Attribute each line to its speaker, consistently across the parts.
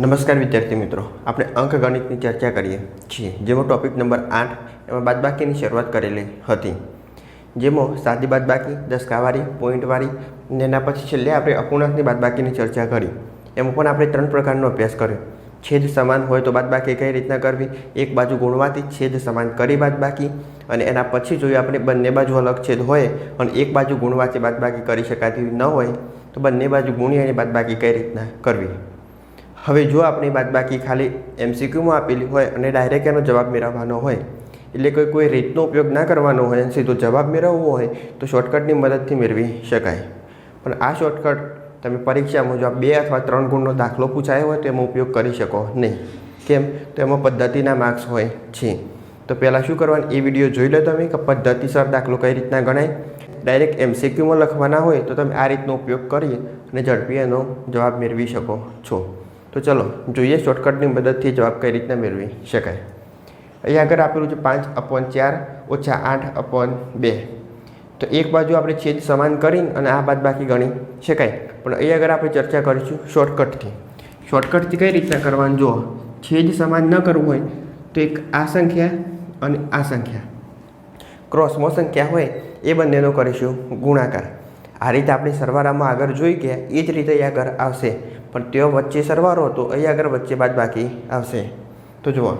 Speaker 1: નમસ્કાર વિદ્યાર્થી મિત્રો, આપણે અંકગણિતની ચર્ચા કરીએ છીએ, જેમાં ટોપિક નંબર આઠ, એમાં બાદબાકીની શરૂઆત કરેલી હતી. જેમાં સાદી બાદબાકી દસકાવાળી પોઈન્ટવાળી અને એના પછી છેલ્લે આપણે અપૂર્ણાંકની બાદબાકીની ચર્ચા કરી. એમાં પણ આપણે ત્રણ પ્રકારનો અભ્યાસ કર્યો. છેદ સમાન હોય તો બાદબાકી કઈ રીતના કરવી? એક બાજુ ગુણવાથી છેદ સમાન કરી બાદબાકી, અને એના પછી જોયું આપણે બંને બાજુ અલગ છેદ હોય, અને એક બાજુ ગુણવાથી બાદબાકી કરી શકાતી ન હોય, તો બંને બાજુ ગુણી અને બાદબાકી કઈ રીતના કરવી? હવે જો આપણી બાદબાકી ખાલી એમસીક્યુમાં આપેલી હોય અને ડાયરેક્ટ એનો જવાબ મેળવવાનો હોય, એટલે કોઈ કોઈ રીતનો ઉપયોગ ના કરવાનો હોય અને સીધો જવાબ મેળવવો હોય, તો શોર્ટકટની મદદથી મેળવી શકાય. પણ આ શોર્ટકટ તમે પરીક્ષામાં જો બે અથવા ત્રણ ગુણનો દાખલો પૂછાયો હોય તો એમાં ઉપયોગ કરી શકો નહીં. કેમ? તો એમાં પદ્ધતિના માર્ક્સ હોય છે. તો પહેલાં શું કરવાનું? એ વીડિયો જોઈ લો તમે કે પદ્ધતિસર દાખલો કઈ રીતના ગણાય. ડાયરેક્ટ એમસીક્યુમાં લખવાના હોય તો તમે આ રીતનો ઉપયોગ કરી અને ઝડપી એનો જવાબ મેળવી શકો છો. તો ચલો, જોઈએ શોર્ટકટની મદદથી જવાબ કઈ રીતના મેળવી શકાય. અહીંયા આગળ આપેલું છે પાંચ અપોન ચાર ઓછા આઠ અપોન બે. તો એક બાજુ આપણે છેદ સમાન કરીને અને આ બાદ બાકી ગણી શકાય. પણ અહીંયા આગળ આપણે ચર્ચા કરીશું શોર્ટકટથી. શોર્ટકટથી કઈ રીતના કરવાનું? જુઓ, છેદ સમાન ન કરવું હોય તો એક આ સંખ્યા અને આ સંખ્યા. ક્રોસમાં સંખ્યા હોય એ બંનેનો કરીશું ગુણાકાર. આ રીતે આપણે સરવાળામાં આગળ જોઈ ગયા એ જ રીતે આગળ આવશે. પણ તેઓ વચ્ચે સરવારો હતો. અહીંયા આગળ વચ્ચે બાદ બાકી આવશે. તો જુઓ,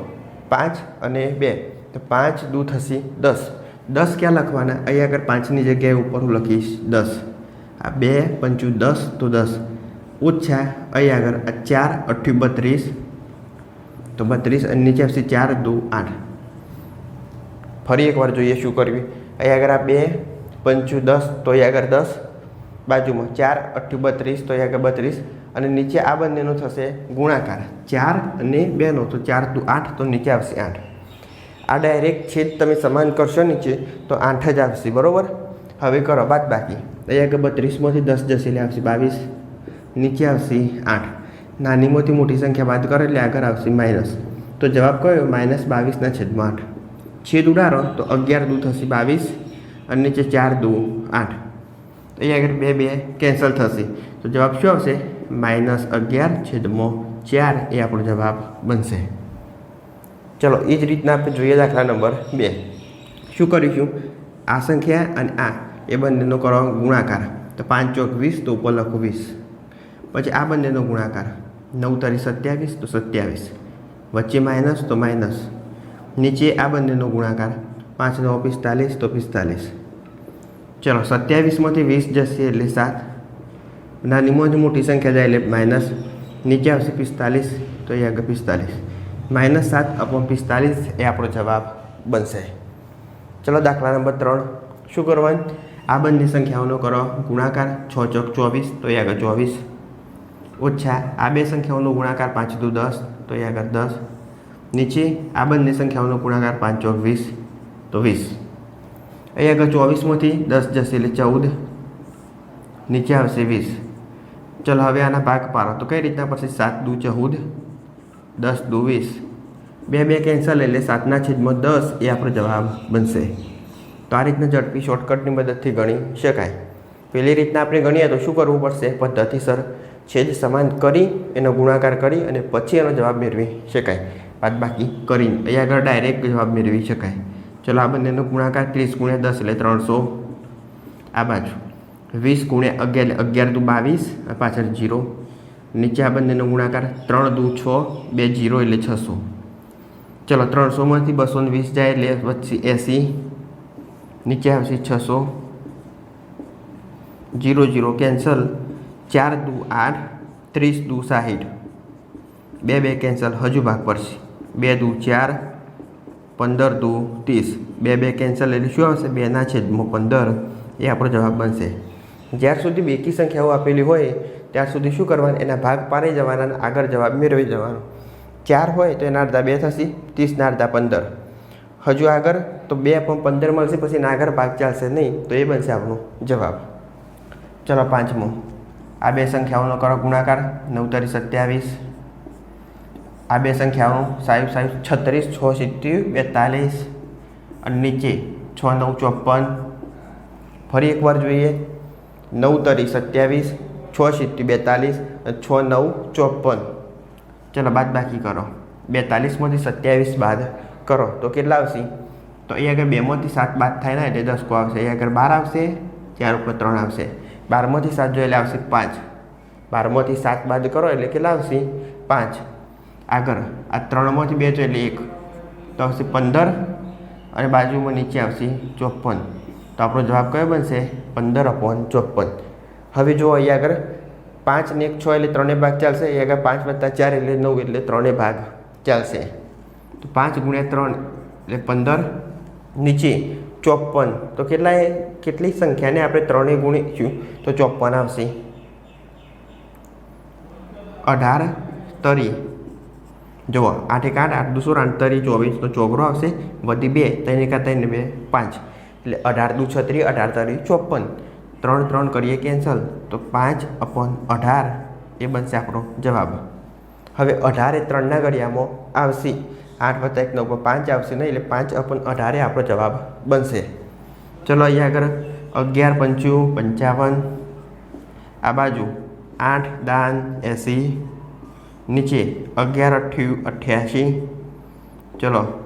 Speaker 1: પાંચ અને બે. તો પાંચ દુ થશે દસ. દસ ક્યાં લખવાના? અહીંયા આગળ પાંચની જગ્યાએ ઉપર હું લખીશ દસ. આ બે પંચું દસ તો દસ. ઓછા અહીંયા આગળ આ ચાર અઠ્યું બત્રીસ. તો બત્રીસ અને નીચે આવશે ચાર દુ આઠ. ફરી એકવાર જોઈએ શું કરવી. અહીંયા આગળ આ બે પંચું દસ, તો અહીંયા આગળ દસ. બાજુમાં ચાર અઠ્યું બત્રીસ, તો અહીંયા કે બત્રીસ. અને નીચે આ બંનેનો થશે ગુણાકાર. ચાર અને બેનો તો ચાર દુ આઠ, તો નીચે આવશે આઠ. આ ડાયરેક્ટ છેદ તમે સમાન કરશો નીચે, તો આઠ જ આવશે, બરાબર? હવે કરો બાદ બાકી. અહીંયા આગળ બત્રીસમાંથી દસ જશે, એટલે આવશે બાવીસ. નીચે આવશે આઠ. નાનીમાંથી મોટી સંખ્યા બાદ કરો, એટલે આગળ આવશે માઇનસ. તો જવાબ કયો? માઇનસ બાવીસના છેદમાં આઠ. છેદ ઉડાડો, તો અગિયાર દૂ થશે બાવીસ. અને નીચે ચાર દૂ આઠ. અહીંયા આગળ બે બે કેન્સલ થશે. તો જવાબ શું આવશે? માઇનસ અગિયાર છેદમાં ચાર એ આપણો જવાબ બનશે. ચલો, એ જ રીતના આપણે જોઈએ દાખલા નંબર બે. શું કરીશું? આ સંખ્યા અને આ, એ બંનેનો કરો ગુણાકાર. તો પાંચ ચોક વીસ, તો ઉપર લખો વીસ. પછી આ બંનેનો ગુણાકાર. નવ તારી સત્યાવીસ, તો સત્યાવીસ. વચ્ચે માઇનસ તો માઇનસ નીચે આ બંનેનો ગુણાકાર. પાંચ નવ પિસ્તાલીસ, તો પિસ્તાલીસ. ચલો, સત્યાવીસમાંથી વીસ જશે એટલે સાત. નાનીમાં જ મોટી સંખ્યા જાય એટલે માઇનસ નીચે આવશે પિસ્તાલીસ, તો એ આગળ પિસ્તાલીસ. માઇનસ સાત અપોન પિસ્તાલીસ એ આપણો જવાબ બનશે. ચલો, દાખલા નંબર ત્રણ. શું કરવાનું? આ બંને સંખ્યાઓનો કરો. ગુણાકાર છ ચોક ચોવીસ, તો એ આગળ ચોવીસ. ઓછા, આ બે સંખ્યાઓનો ગુણાકાર પાંચ દુ દસ, તો એ આગળ દસ. નીચે, આ બંને સંખ્યાઓનો ગુણાકાર પાંચ ચોક વીસ, તો વીસ. અહીં આગળ ચોવીસમાંથી દસ જશે એટલે ચૌદ, નીચે આવશે વીસ. ચલો હવે આના ભાગ પાડો. તો કઈ રીતના પડશે? સાત દુ ચૌદ, દસ દુ વીસ. બે બે કેન્સલ એટલે સાતના છેદમાં દસ એ આપણો જવાબ બનશે. તો આ રીતના ઝડપી શોર્ટકટની મદદથી ગણી શકાય. પહેલી રીતના આપણે ગણીએ તો શું કરવું પડશે? પદ્ધતિસર છેદ સમાન કરી, એનો ગુણાકાર કરી અને પછી એનો જવાબ મેળવી શકાય. બાદબાકી કરીને. અહીંયા આગળ ડાયરેક્ટ જવાબ મેળવી શકાય. ચલો આ બંનેનો ગુણાકાર ત્રીસ ગુણ્યા દસ એટલે ત્રણસો. આ બાજુ. વીસ ગુણ્યા અગિયાર એટલે અગિયાર દુ બાવીસ પાછળ જીરો. નીચે આ બંનેનો ગુણાકાર ત્રણ દુ છ, બે જીરો એટલે છસો. ચલો ત્રણસોમાંથી બસો ને વીસ જાય એટલે વચ્ચે એંસી. નીચે આવશે છસો. Zero zero cancel. ચાર દુ આઠ, ત્રીસ દુ સાહીઠ. બે બે કેન્સલ, હજુ ભાગ પડશે. બે દુ ચાર પંદર દુ ત્રીસ. બે બે કેન્સલ એટલે શું આવશે? બેના છેદમાં પંદર. એ આપણો જવાબ બનશે. જ્યાર સુધી બેકી સંખ્યાઓ આપેલી હોય, ત્યાર સુધી શું કરવાનું? એના ભાગ પાડી જવાના અને આગળ જવાબ મેળવી જવાનો. ચાર હોય તો એના અડધા બે થશે ત્રીસના અડધા પંદર. હજુ આગળ તો બે પણ પંદર મળશે, પછી એના આગળ ભાગ ચાલશે નહીં, તો એ બનશે આપણો જવાબ. ચલો પાંચમો. આ બે સંખ્યાઓનો કરો ગુણાકાર નવ તારી સત્યાવીસ. આ બે સંખ્યાઓ સાહેબ સાહેબ, છત્રીસ, છ સિત્તેર, બેતાલીસ અને નીચે છ, નવ, ચોપન. ફરી એકવાર જોઈએ. નવ તરી સત્યાવીસ, છ સિત્તેર, બેતાલીસ છ, નવ, ચોપન. ચલો બાદ બાકી કરો બેતાલીસમાંથી સત્યાવીસ બાદ કરો. તો કેટલા આવશે? તો એ આગળ બેમાંથી સાત બાદ થાય ને, એટલે દસકો આવશે. એ આગળ બાર આવશે, ચાર ઉપર ત્રણ આવશે. બારમાંથી સાત જો એટલે આવશે પાંચ. બારમાંથી સાત બાદ કરો, એટલે કેટલા આવશે? પાંચ. આગળ. આ ત્રણમાંથી બે જો એટલે એક. તો આવશે પંદર અને બાજુમાં નીચે આવશે ચોપન. તો આપણો જવાબ કયો બનશે? પંદર અપોન ચોપન. હવે જો અહીંયા આગળ. પાંચ ને એક છ એટલે ત્રણેય ભાગ ચાલશે. અહીં આગળ પાંચ વત્તા ચાર એટલે નવ એટલે ત્રણે ભાગ ચાલશે. તો પાંચ ગુણ્યા ત્રણ એટલે પંદર. નીચે ચોપન. તો કેટલાય કેટલી સંખ્યાને આપણે ત્રણેય ગુણીશું? તો ચોપન આવશે. અઢાર તરી. જુઓ આઠ એક આઠ આઠ દુસો આઠ તરી ચોવીસ તો ચોગરો આવશે. વધી બે, ત્રણ એકા ત્રણ, બે, પાંચ. એટલે અઢાર દુ છત્રી, અઢાર તરી ચોપન. ત્રણ ત્રણ કરીએ કેન્સલ તો પાંચ અપોન અઢાર. એ બનશે આપણો જવાબ. હવે અઢારે ત્રણના ઘડિયામાં આવશે. આઠ વત્તા એક, નવ પાંચ આવશે નહીં, એટલે પાંચ અપોન અઢારે આપણો જવાબ બનશે. ચલો, અહીંયા આગળ. અગિયાર, પંચું, પંચાવન. આ બાજુ. આઠ, દાન, એંસી. નીચે અગિયાર અઠ્યુ અઠ્યાસી. ચલો,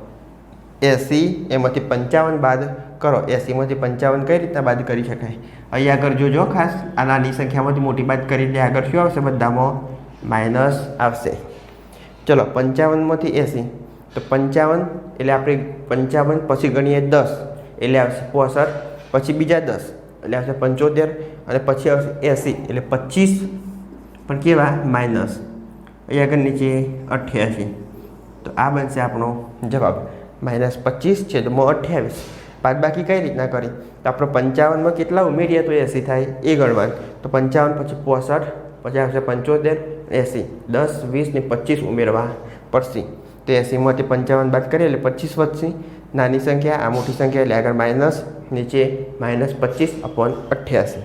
Speaker 1: એંસી એમાંથી પંચાવન બાદ કરો. એંસીમાંથી પંચાવન કઈ રીતના બાદ કરી શકાય? અહીં આગળ જોજો ખાસ આ નાની સંખ્યામાંથી મોટી બાદ કરી એટલે આગળ શું આવશે? બધામાં માઇનસ આવશે. ચલો, પંચાવનમાંથી એંસી. તો પંચાવન એટલે આપણે પંચાવન પછી ગણીએ દસ. એટલે આવશે પોસઠ, પછી બીજા દસ. એટલે આવશે પંચોતેર અને પછી આવશે એંસી. એટલે પચીસ. પણ કેવા? માઇનસ. અહીં આગળ નીચે અઠ્યાસી. તો આ બનશે આપણો જવાબ. માઇનસ પચીસ છે, તો મો અઠ્યાવીસ. બાદ બાકી કઈ રીતના કરી? તો આપણે પંચાવનમાં કેટલા ઉમેરીએ તો એંસી થાય, એ ગણવાનું. તો પંચાવન પછી પોસઠ, પછી આવશે પંચોતેર, એંસી. દસ, વીસ ને પચીસ ઉમેરવા પડશે. તો એંસીમાંથી પંચાવન બાદ કરીએ એટલે પચીસ વધશે. નાની સંખ્યા, આ મોટી સંખ્યા એટલે આગળ માઇનસ, નીચે માઇનસ પચીસ અપોન અઠ્યાસી.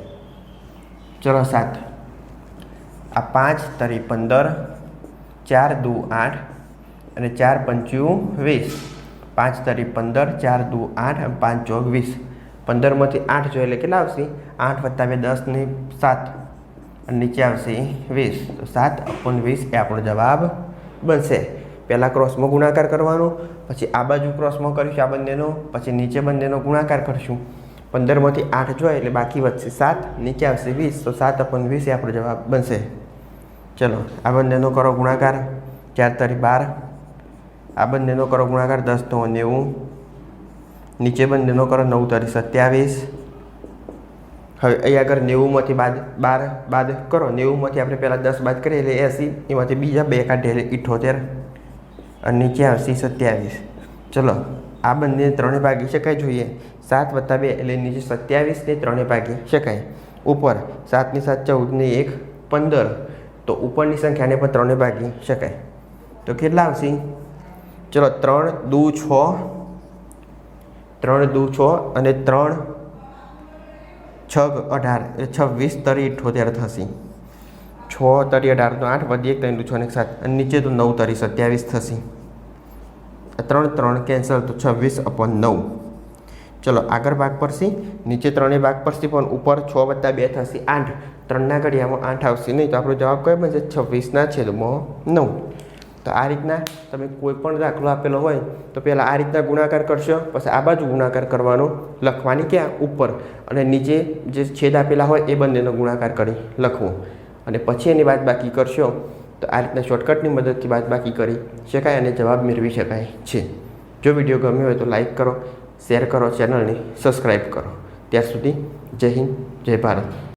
Speaker 1: ચલો સાત. આ પાંચ તરી પંદર ચાર દુ આઠ અને ચાર પંચ્યું વીસ. પાંચ તરી પંદર, ચાર દુ આઠ અને પાંચ ચોક વીસ. પંદરમાંથી આઠ જો એટલે કેટલા આવશે? આઠ વત્તા બે દસની સાત. અને નીચે આવશે વીસ. તો સાત અપોન વીસ એ આપણો જવાબ બનશે. પહેલાં ક્રોસમાં ગુણાકાર કરવાનો, પછી આ બાજુ ક્રોસમાં કરીશું આ બંનેનો, પછી નીચે બંનેનો ગુણાકાર કરીશું. પંદરમાંથી આઠ જોઈએ એટલે બાકી વધશે સાત, નીચે આવશે વીસ. તો સાત અપન વીસ એ આપણો જવાબ બનશે. ચલો, આ બંનેનો કરો ગુણાકાર. ચાર તરી બાર. આ બંનેનો કરો ગુણાકાર દસ તો નેવું. નીચે બંનેનો કરો નવ તરી સત્યાવીસ. હવે અહીંયા આગળ નેવુંમાંથી બાદ, બાર, બાદ કરો. નેવુંમાંથી આપણે પહેલાં દસ બાદ કરીએ એટલે એંસી, એમાંથી બીજા બે કાઢીએ એટલે ઇઠોતેર. અને નીચે આવશે સત્યાવીસ. ચલો, આ બંને ત્રણે ભાગી શકાય જોઈએ. સાત વત્તા બે એટલે નીચે સત્યાવીસને ત્રણે ભાગી શકાય. ઉપર સાતની સાત ચૌદને એક, પંદર. તો ઉપરની સંખ્યાને પણ ત્રણે ભાગી શકાય. તો કેટલા આવશે? ચલો, ત્રણ, દુ, છ. ત્રણ, દુ, છ અને ત્રણ છગ અઢાર. એટલે છવ્વીસ તરી ઇઠોતેર થશે. છ તરી અઢાર તો આઠ વધી એક, ત્રણ છ ને એક, સાત. અને નીચે તો નવ તરી સત્યાવીસ થશે. ત્રણ ત્રણ કેન્સલ તો છવ્વીસ અપોન નવ. ચલો, આગળ ભાગ પરથી નીચે ત્રણેય ભાગ પરથી પણ ઉપર છ વત્તા બે થશે આઠ. ત્રણના ઘડિયામાં આઠ આવશે. નહીં, તો આપણો જવાબ કયો બનશે? છવ્વીસના છેદમાં નવ. તો આ રીતના તમે કોઈ પણ દાખલો આપેલો હોય, તો પહેલાં આ રીતના ગુણાકાર કરશો, પછી આ બાજુ ગુણાકાર કરવાનો, લખવાની ક્યાં? ઉપર. અને નીચે જે છેદ આપેલા હોય, એ બંનેનો ગુણાકાર કરી લખવો. અને પછી એની બાદ બાકી કરશો, તો આ રીતના શોર્ટકટની મદદથી બાદ બાકી કરી શકાય અને જવાબ મેળવી શકાય છે. જો વીડિયો ગમ્યો હોય, તો લાઈક કરો, શેર કરો, ચેનલને સબસ્ક્રાઈબ કરો. ત્યાર સુધી જય હિન્દ, જય ભારત.